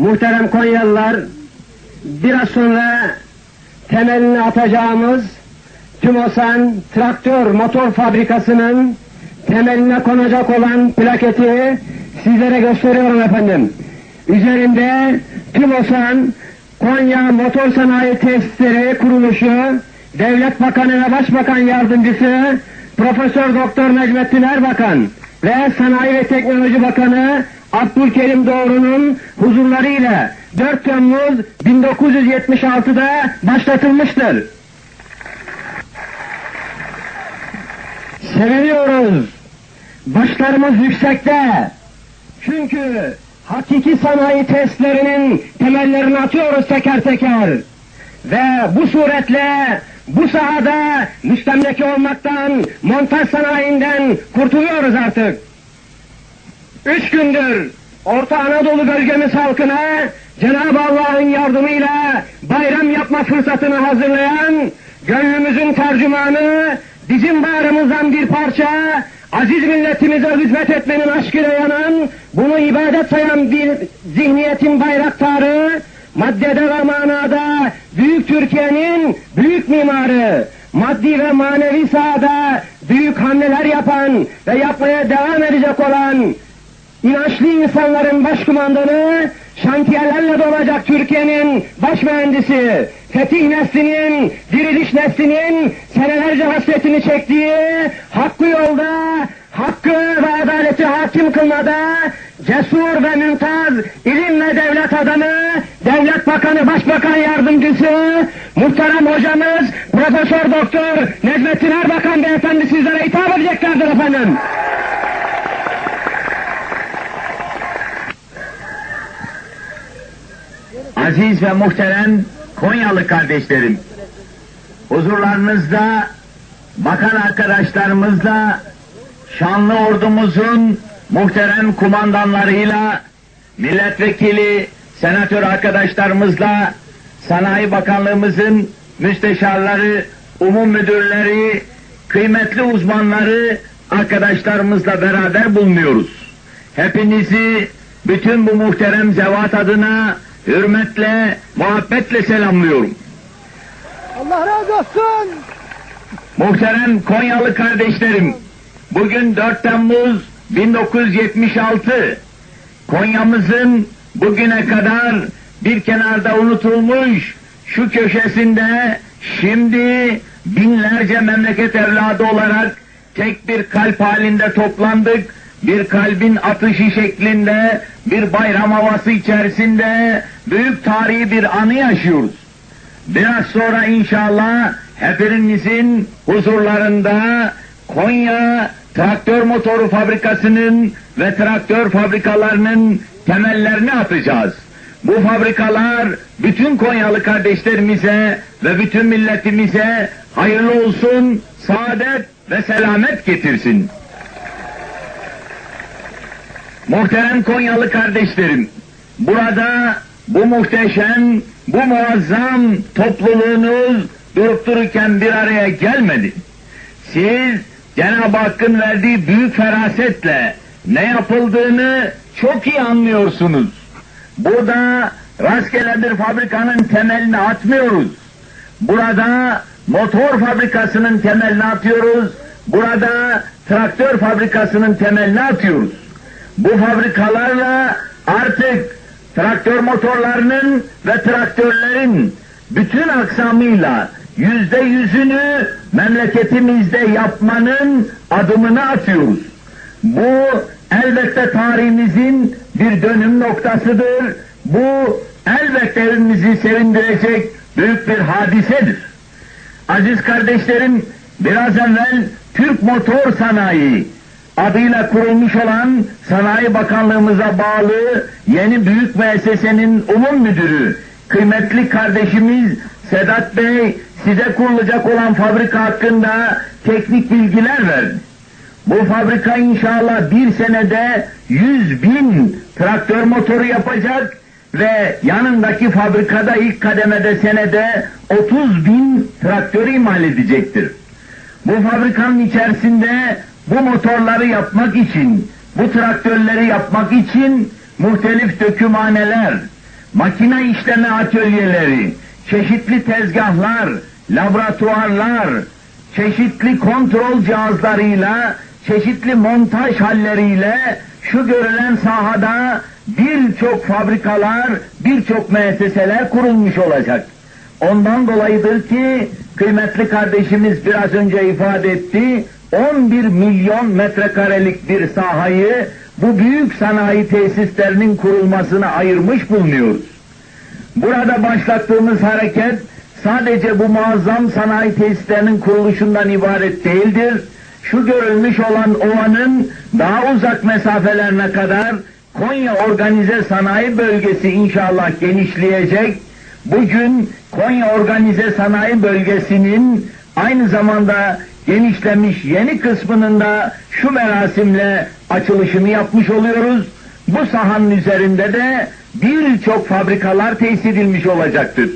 muhterem Konyalılar, biraz sonra temelini atacağımız Tümosan Traktör Motor Fabrikası'nın temeline konacak olan plaketi sizlere gösteriyorum efendim. Üzerinde Tümosan Konya Motor Sanayi Tesisleri Kuruluşu Devlet Bakanı ve Başbakan Yardımcısı Profesör Doktor Necmettin Erbakan ve Sanayi ve Teknoloji Bakanı Abdülkerim Doğru'nun huzurlarıyla 4 Temmuz 1976'da başlatılmıştır. Seviniyoruz. Başlarımız yüksekte. Çünkü hakiki sanayi testlerinin temellerini atıyoruz teker teker. Ve bu suretle bu sahada müstemleke olmaktan, montaj sanayinden kurtuluyoruz artık. Üç gündür Orta Anadolu bölgemiz halkına Cenab-ı Allah'ın yardımıyla bayram yapma fırsatını hazırlayan gönlümüzün tercümanı bizim bağrımızdan bir parça aziz milletimize hizmet etmenin aşkıyla yanan bunu ibadet sayan bir zihniyetin bayraktarı maddede ve manada büyük Türkiye'nin büyük mimarı maddi ve manevi sahada büyük hamleler yapan ve yapmaya devam edecek olan inançlı insanların başkumandanı, şantiyelerle dolacak Türkiye'nin baş mühendisi, fetih neslinin, diriliş neslinin senelerce hasretini çektiği, hakkı yolda, hakkı ve adaleti hakim kılmada, cesur ve mümtaz, ilim ve devlet adamı, devlet bakanı, başbakan yardımcısı, muhterem hocamız, Profesör Doktor Necmettin Erbakan beyefendi sizlere hitap edeceklerdir efendim. Aziz ve muhterem Konyalı kardeşlerim, huzurlarınızda bakan arkadaşlarımızla şanlı ordumuzun muhterem kumandanlarıyla milletvekili, senatör arkadaşlarımızla Sanayi Bakanlığımızın müsteşarları, umum müdürleri, kıymetli uzmanları arkadaşlarımızla beraber bulunuyoruz. Hepinizi bütün bu muhterem zevat adına hürmetle, muhabbetle selamlıyorum. Allah razı olsun. Muhterem Konyalı kardeşlerim, bugün 4 Temmuz 1976, Konya'mızın bugüne kadar bir kenarda unutulmuş şu köşesinde şimdi binlerce memleket evladı olarak tek bir kalp halinde toplandık. Bir kalbin atışı şeklinde, bir bayram havası içerisinde büyük tarihi bir anı yaşıyoruz. Biraz sonra inşallah hepinizin huzurlarında Konya Traktör Motoru Fabrikası'nın ve traktör fabrikalarının temellerini atacağız. Bu fabrikalar bütün Konyalı kardeşlerimize ve bütün milletimize hayırlı olsun, saadet ve selamet getirsin. Muhterem Konyalı kardeşlerim, burada bu muhteşem, bu muazzam topluluğunuz durup dururken bir araya gelmedi. Siz Cenab-ı Hakk'ın verdiği büyük ferasetle ne yapıldığını çok iyi anlıyorsunuz. Burada rastgele bir fabrikanın temelini atmıyoruz. Burada motor fabrikasının temelini atıyoruz. Burada traktör fabrikasının temelini atıyoruz. Bu fabrikalarla artık traktör motorlarının ve traktörlerin bütün aksamıyla yüzde yüzünü memleketimizde yapmanın adımını atıyoruz. Bu elbette tarihimizin bir dönüm noktasıdır. Bu elbette evimizi sevindirecek büyük bir hadisedir. Aziz kardeşlerim, biraz evvel Türk Motor Sanayi adıyla kurulmuş olan Sanayi Bakanlığımıza bağlı yeni büyük müessesenin umum müdürü, kıymetli kardeşimiz Sedat Bey size kurulacak olan fabrika hakkında teknik bilgiler verdi. Bu fabrika inşallah bir senede 100 bin traktör motoru yapacak ve yanındaki fabrikada ilk kademede senede 30 bin traktör imal edecektir. Bu fabrikanın içerisinde bu motorları yapmak için, bu traktörleri yapmak için muhtelif dökümhaneler, makine işleme atölyeleri, çeşitli tezgahlar, laboratuvarlar, çeşitli kontrol cihazlarıyla, çeşitli montaj halleriyle şu görülen sahada birçok fabrikalar, birçok müesseseler kurulmuş olacak. Ondan dolayıdır ki kıymetli kardeşimiz biraz önce ifade etti, 11 milyon metrekarelik bir sahayı bu büyük sanayi tesislerinin kurulmasına ayırmış bulunuyoruz. Burada başlattığımız hareket sadece bu muazzam sanayi tesislerinin kuruluşundan ibaret değildir. Şu görülmüş olan ovanın daha uzak mesafelerine kadar Konya Organize Sanayi Bölgesi inşallah genişleyecek. Bugün Konya Organize Sanayi Bölgesi'nin aynı zamanda genişlemiş yeni kısmının da şu merasimle açılışını yapmış oluyoruz. Bu sahanın üzerinde de birçok fabrikalar tesis edilmiş olacaktır.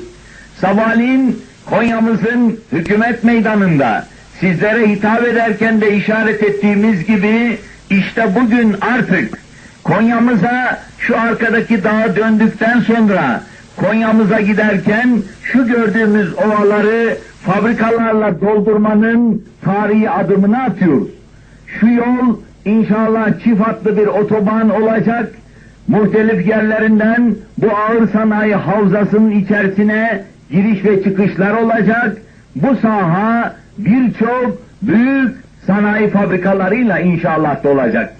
Sabahleyin Konya'mızın hükümet meydanında sizlere hitap ederken de işaret ettiğimiz gibi işte bugün artık Konya'mıza şu arkadaki dağa döndükten sonra Konya'mıza giderken şu gördüğümüz ovaları fabrikalarla doldurmanın tarihi adımını atıyoruz. Şu yol inşallah çift hatlı bir otoban olacak. Muhtelif yerlerinden bu ağır sanayi havzasının içerisine giriş ve çıkışlar olacak. Bu saha birçok büyük sanayi fabrikalarıyla inşallah dolacak.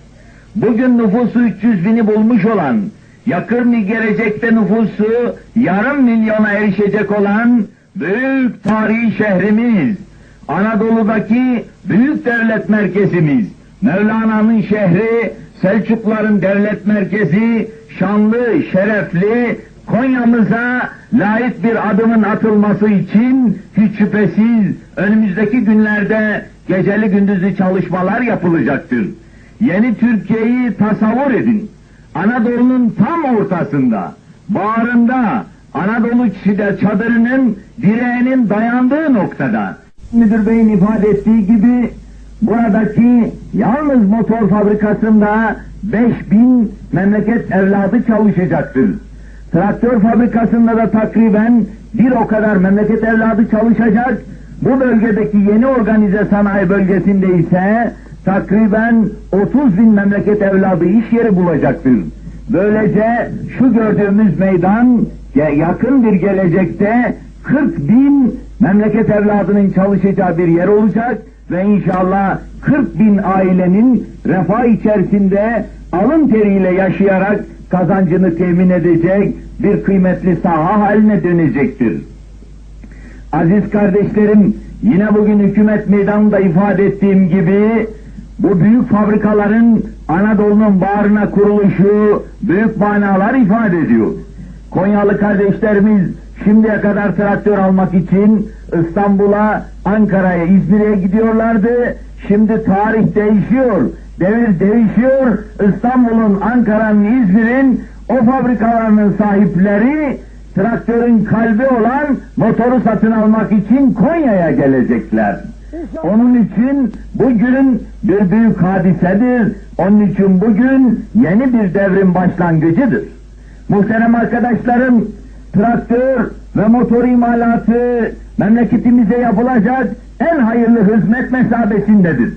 Bugün nüfusu 300 bini bulmuş olan, yakın bir gelecekte nüfusu yarım milyona erişecek olan büyük tarihi şehrimiz, Anadolu'daki büyük devlet merkezimiz, Mevlana'nın şehri, Selçukların devlet merkezi, şanlı, şerefli, Konya'mıza layık bir adımın atılması için hiç şüphesiz önümüzdeki günlerde geceli gündüzlü çalışmalar yapılacaktır. Yeni Türkiye'yi tasavvur edin. Anadolu'nun tam ortasında, bağrında, Anadolu çadırının direğinin dayandığı noktada. Müdür Bey'in ifade ettiği gibi buradaki yalnız motor fabrikasında 5000 memleket evladı çalışacaktır. Traktör fabrikasında da takriben bir o kadar memleket evladı çalışacak. Bu bölgedeki yeni organize sanayi bölgesinde ise takriben 30 bin memleket evladı iş yeri bulacaktır. Böylece şu gördüğümüz meydan yakın bir gelecekte 40 bin memleket evladının çalışacağı bir yer olacak ve inşallah 40 bin ailenin refah içerisinde alın teriyle yaşayarak kazancını temin edecek bir kıymetli saha haline dönecektir. Aziz kardeşlerim, yine bugün hükümet meydanında ifade ettiğim gibi bu büyük fabrikaların Anadolu'nun bağrına kuruluşu büyük manalar ifade ediyor. Konyalı kardeşlerimiz şimdiye kadar traktör almak için İstanbul'a, Ankara'ya, İzmir'e gidiyorlardı. Şimdi tarih değişiyor, devir değişiyor. İstanbul'un, Ankara'nın, İzmir'in o fabrikalarının sahipleri traktörün kalbi olan motoru satın almak için Konya'ya gelecekler. Onun için bugün bir büyük hadisedir. Onun için bugün yeni bir devrin başlangıcıdır. Muhterem arkadaşlarım, traktör ve motor imalatı memleketimize yapılacak en hayırlı hizmet mesabesindedir.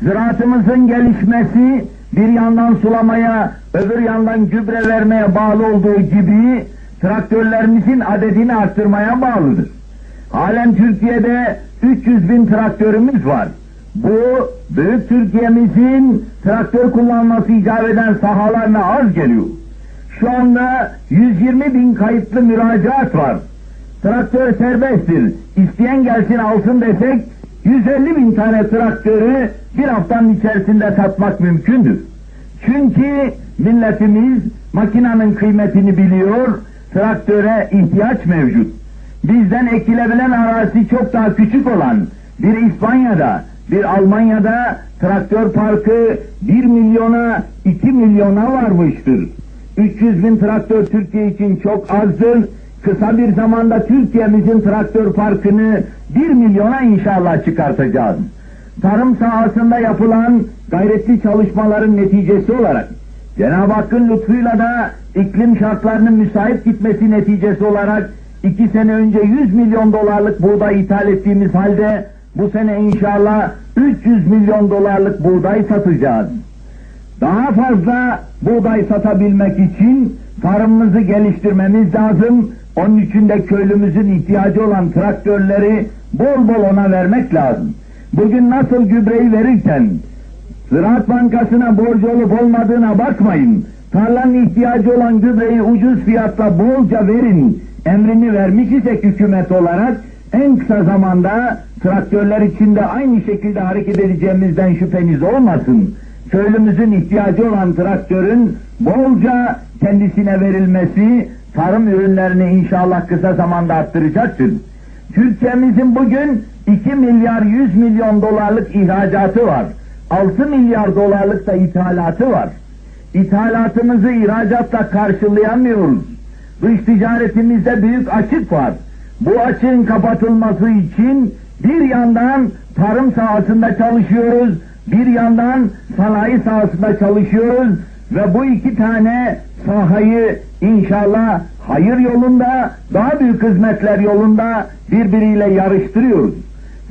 Ziraatımızın gelişmesi bir yandan sulamaya, öbür yandan gübre vermeye bağlı olduğu gibi traktörlerimizin adedini arttırmaya bağlıdır. Halen Türkiye'de 300 bin traktörümüz var. Bu büyük Türkiye'mizin traktör kullanması icap eden sahalarına az geliyor. Şu anda 120 bin kayıtlı müracaat var. Traktör serbesttir. İsteyen gelsin alsın desek 150 bin tane traktörü bir haftanın içerisinde satmak mümkündür. Çünkü milletimiz makinanın kıymetini biliyor, traktöre ihtiyaç mevcut. Bizden ekilebilen arazi çok daha küçük olan bir İspanya'da, bir Almanya'da traktör parkı 1 milyona 2 milyona varmıştır. 300 bin traktör Türkiye için çok azdır. Kısa bir zamanda Türkiye'mizin traktör parkını 1 milyona inşallah çıkartacağız. Tarım sahasında yapılan gayretli çalışmaların neticesi olarak Cenab-ı Hakk'ın lütfuyla da iklim şartlarının müsait gitmesi neticesi olarak iki sene önce 100 milyon dolarlık buğday ithal ettiğimiz halde bu sene inşallah 300 milyon dolarlık buğday satacağız. Daha fazla buğday satabilmek için tarımımızı geliştirmemiz lazım. Onun için de köylümüzün ihtiyacı olan traktörleri bol bol ona vermek lazım. Bugün nasıl gübreyi verirken Ziraat Bankası'na borcu olup olmadığına bakmayın. Tarlanın ihtiyacı olan gübreyi ucuz fiyatla bolca verin. Emrini vermiş isek hükümet olarak en kısa zamanda traktörler içinde aynı şekilde hareket edeceğimizden şüpheniz olmasın. Köylümüzün ihtiyacı olan traktörün bolca kendisine verilmesi tarım ürünlerini inşallah kısa zamanda arttıracaktır. Türkiye'mizin bugün 2 milyar 100 milyon dolarlık ihracatı var. 6 milyar dolarlık da ithalatı var. İthalatımızı ihracatla karşılayamıyoruz. Dış ticaretimizde büyük açık var. Bu açığın kapatılması için bir yandan tarım sahasında çalışıyoruz, bir yandan sanayi sahasında çalışıyoruz ve bu iki tane sahayı inşallah hayır yolunda, daha büyük hizmetler yolunda birbiriyle yarıştırıyoruz.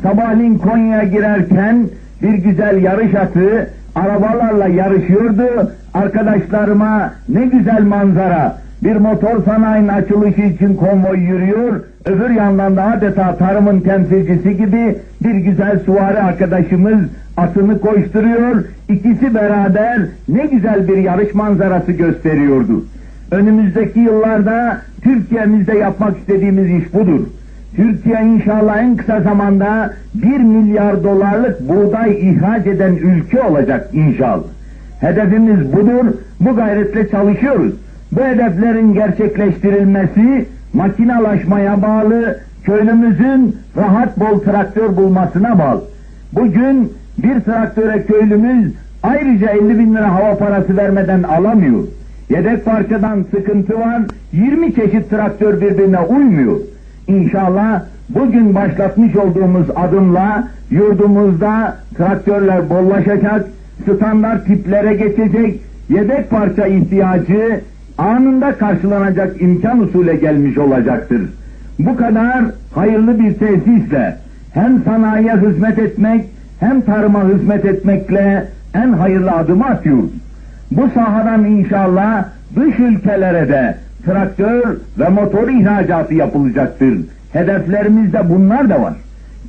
Sabahleyin Konya'ya girerken bir güzel yarış atı arabalarla yarışıyordu. Arkadaşlarıma ne güzel manzara. Bir motor sanayinin açılışı için konvoy yürüyor. Öbür yandan da adeta tarımın temsilcisi gibi bir güzel suvari arkadaşımız atını koşturuyor. İkisi beraber ne güzel bir yarış manzarası gösteriyordu. Önümüzdeki yıllarda Türkiye'mizde yapmak istediğimiz iş budur. Türkiye inşallah en kısa zamanda 1 milyar dolarlık buğday ihraç eden ülke olacak inşallah. Hedefimiz budur, bu gayretle çalışıyoruz. Bu hedeflerin gerçekleştirilmesi makinalaşmaya bağlı, köylümüzün rahat bol traktör bulmasına bağlı. Bugün bir traktöre köylümüz ayrıca 50 bin lira hava parası vermeden alamıyor. Yedek parçadan sıkıntı var, 20 çeşit traktör birbirine uymuyor. İnşallah bugün başlatmış olduğumuz adımla yurdumuzda traktörler bollaşacak, standart tiplere geçecek, yedek parça ihtiyacı anında karşılanacak imkan usule gelmiş olacaktır. Bu kadar hayırlı bir tesisle hem sanayiye hizmet etmek hem tarıma hizmet etmekle en hayırlı adımı atıyoruz. Bu sahadan inşallah dış ülkelere de traktör ve motor ihracatı yapılacaktır. Hedeflerimizde bunlar da var.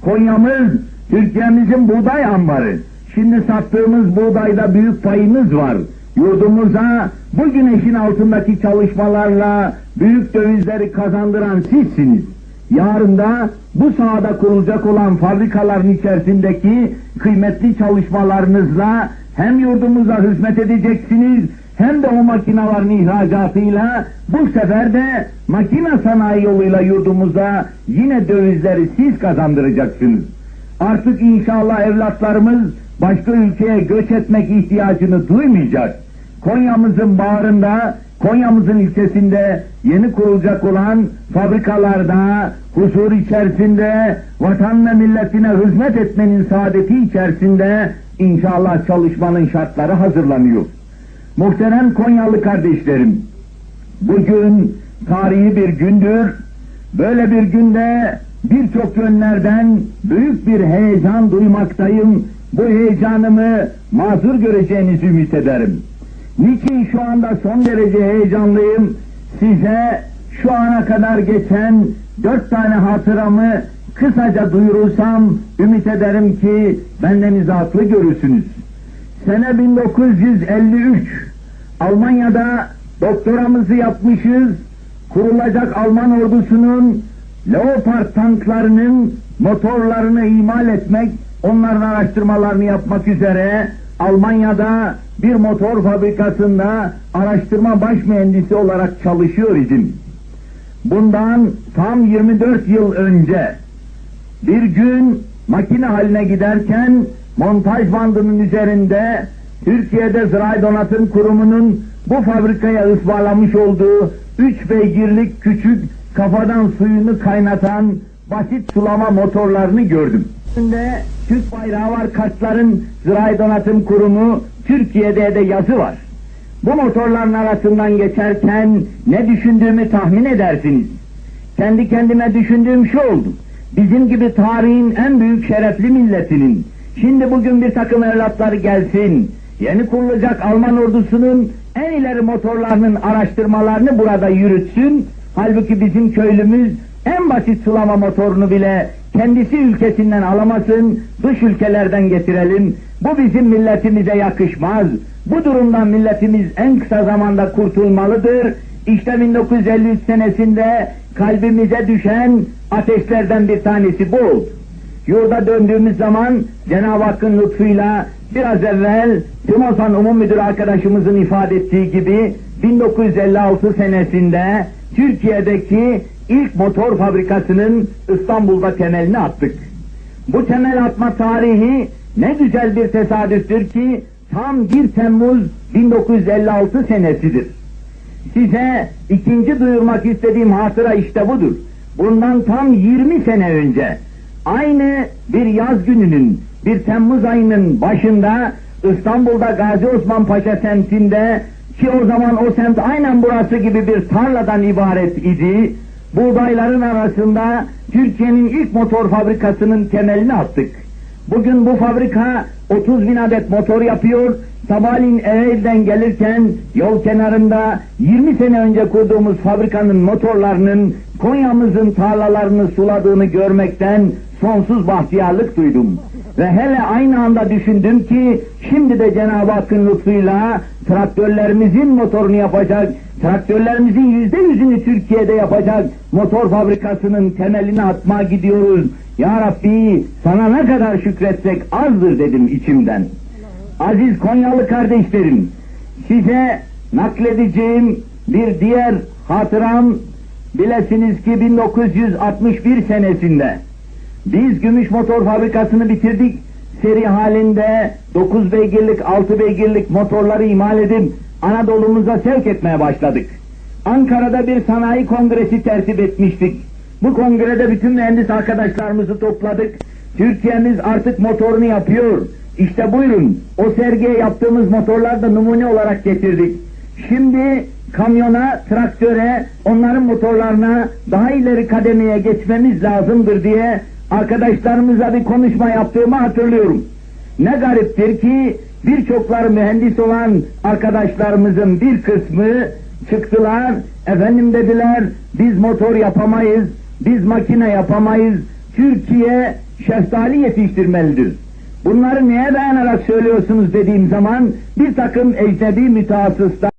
Konya'mız Türkiye'mizin buğday ambarı. Şimdi sattığımız buğdayda büyük payımız var. Yurdumuza bu güneşin altındaki çalışmalarla büyük dövizleri kazandıran sizsiniz. Yarın da bu sahada kurulacak olan fabrikaların içerisindeki kıymetli çalışmalarınızla hem yurdumuza hizmet edeceksiniz hem de o makinaların ihracatıyla bu sefer de makina sanayi yoluyla yurdumuza yine dövizleri siz kazandıracaksınız. Artık inşallah evlatlarımız başka ülkeye göç etmek ihtiyacını duymayacak. Konya'mızın bağrında, Konya'mızın ilçesinde yeni kurulacak olan fabrikalarda huzur içerisinde vatan ve milletine hizmet etmenin saadeti içerisinde inşallah çalışmanın şartları hazırlanıyor. Muhterem Konyalı kardeşlerim, bugün tarihi bir gündür. Böyle bir günde birçok yönlerden büyük bir heyecan duymaktayım. Bu heyecanımı mazur göreceğinizi ümit ederim. Niçin şu anda son derece heyecanlıyım? Size şu ana kadar geçen dört tane hatıramı kısaca duyurursam ümit ederim ki benden izahatlı görürsünüz. Sene 1953 Almanya'da doktoramızı yapmışız. Kurulacak Alman ordusunun Leopard tanklarının motorlarını imal etmek, onların araştırmalarını yapmak üzere Almanya'da bir motor fabrikasında araştırma baş mühendisi olarak çalışıyor idim. Bundan tam 24 yıl önce bir gün makine haline giderken montaj bandının üzerinde Türkiye'de Zirai Donatım Kurumu'nun bu fabrikaya ısmarlamış olduğu üç beygirlik küçük kafadan suyunu kaynatan basit sulama motorlarını gördüm. Üstünde Türk bayrağı var kartların Zirai Donatım Kurumu Türkiye'de de yazı var. Bu motorların arasından geçerken ne düşündüğümü tahmin edersiniz. Kendi kendime düşündüğüm şu oldu. Bizim gibi tarihin en büyük şerefli milletinin, şimdi bugün bir takım evlatları gelsin, yeni kurulacak Alman ordusunun en ileri motorlarının araştırmalarını burada yürütsün, halbuki bizim köylümüz en basit sulama motorunu bile kendisi ülkesinden alamasın, dış ülkelerden getirelim. Bu bizim milletimize yakışmaz. Bu durumdan milletimiz en kısa zamanda kurtulmalıdır. İşte 1953 senesinde kalbimize düşen ateşlerden bir tanesi bu. Yurda döndüğümüz zaman Cenab-ı Hakk'ın lütfuyla biraz evvel Timosan Umum Müdür arkadaşımızın ifade ettiği gibi 1956 senesinde Türkiye'deki ilk motor fabrikasının İstanbul'da temelini attık. Bu temel atma tarihi ne güzel bir tesadüftür ki tam 1 Temmuz 1956 senesidir. Size ikinci duyurmak istediğim hatıra işte budur. Bundan tam 20 sene önce aynı bir yaz gününün bir Temmuz ayının başında İstanbul'da Gazi Osman Paşa semtinde ki o zaman o semt aynen burası gibi bir tarladan ibaret idi. Buğdayların arasında Türkiye'nin ilk motor fabrikasının temelini attık. Bugün bu fabrika 30 bin adet motor yapıyor. Sabahleyin Ereğli'den gelirken yol kenarında 20 sene önce kurduğumuz fabrikanın motorlarının Konya'mızın tarlalarını suladığını görmekten sonsuz bahtiyarlık duydum. Ve hele aynı anda düşündüm ki şimdi de Cenab-ı Hakk'ın lütfuyla traktörlerimizin motorunu yapacak, traktörlerimizin yüzde yüzünü Türkiye'de yapacak motor fabrikasının temelini atmaya gidiyoruz. Ya Rabbi sana ne kadar şükretsek azdır dedim içimden. Aziz Konyalı kardeşlerim, size nakledeceğim bir diğer hatıram bilesiniz ki 1961 senesinde biz gümüş motor fabrikasını bitirdik. Seri halinde 9 beygirlik, 6 beygirlik motorları imal edip Anadolu'muza sevk etmeye başladık. Ankara'da bir sanayi kongresi tertip etmiştik. Bu kongrede bütün mühendis arkadaşlarımızı topladık. Türkiye'miz artık motorunu yapıyor. İşte buyurun, o sergiye yaptığımız motorlar da numune olarak getirdik. Şimdi kamyona, traktöre, onların motorlarına daha ileri kademeye geçmemiz lazımdır diye arkadaşlarımıza bir konuşma yaptığımı hatırlıyorum. Ne gariptir ki birçokları mühendis olan arkadaşlarımızın bir kısmı çıktılar, efendim dediler biz motor yapamayız, biz makine yapamayız, Türkiye şeftali yetiştirmelidir. Bunları neye dayanarak söylüyorsunuz dediğim zaman bir takım ecnebi mütehassıslar